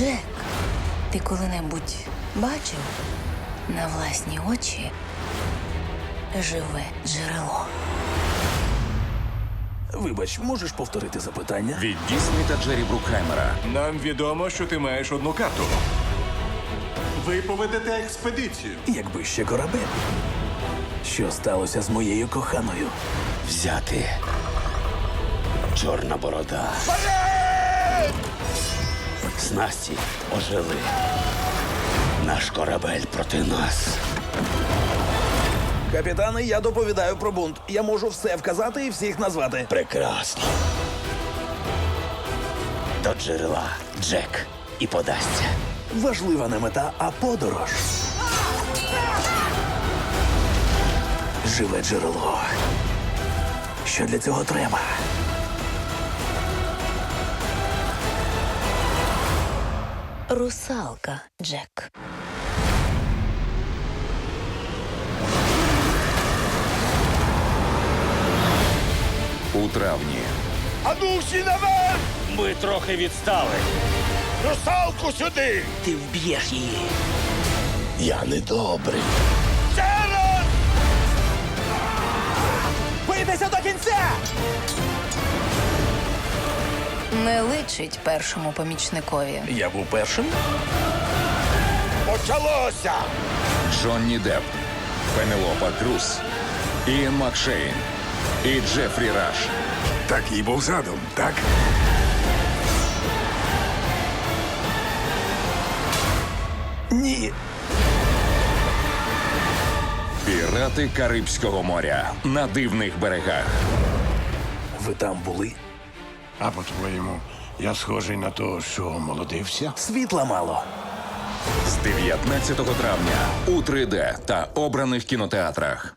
Джек, ти коли-небудь бачив на власні очі живе джерело? Вибач, можеш повторити запитання? Від Дісней та Джері Брукхаймера. Нам відомо, що ти маєш одну карту. Ви поведете експедицію. Якби ще корабель. Що сталося з моєю коханою? Взяти. Чорна борода. Снасті ожили. Наш корабель проти нас. Капітани, я доповідаю про бунт. Я можу все вказати і всіх назвати. Прекрасно. До джерела Джек і подасться. Важлива не мета, а подорож. Живе джерело. Що для цього треба? Русалка, Джек. У травні Ану всі наверх! Ми трохи відстали. Русалку сюди! Ти вб'єш її. Я недобрий. Не личить першому помічникові. Я був першим. Почалося! Джонні Депп, Пенелопа Круз, Іан Макшейн і Джефрі Раш. Так і був задум, так? Ні. Пірати Карибського моря на дивних берегах. Ви там були? А по-твоєму, я схожий на того, що молодився? Світла мало. З 19 травня у 3D та обраних кінотеатрах.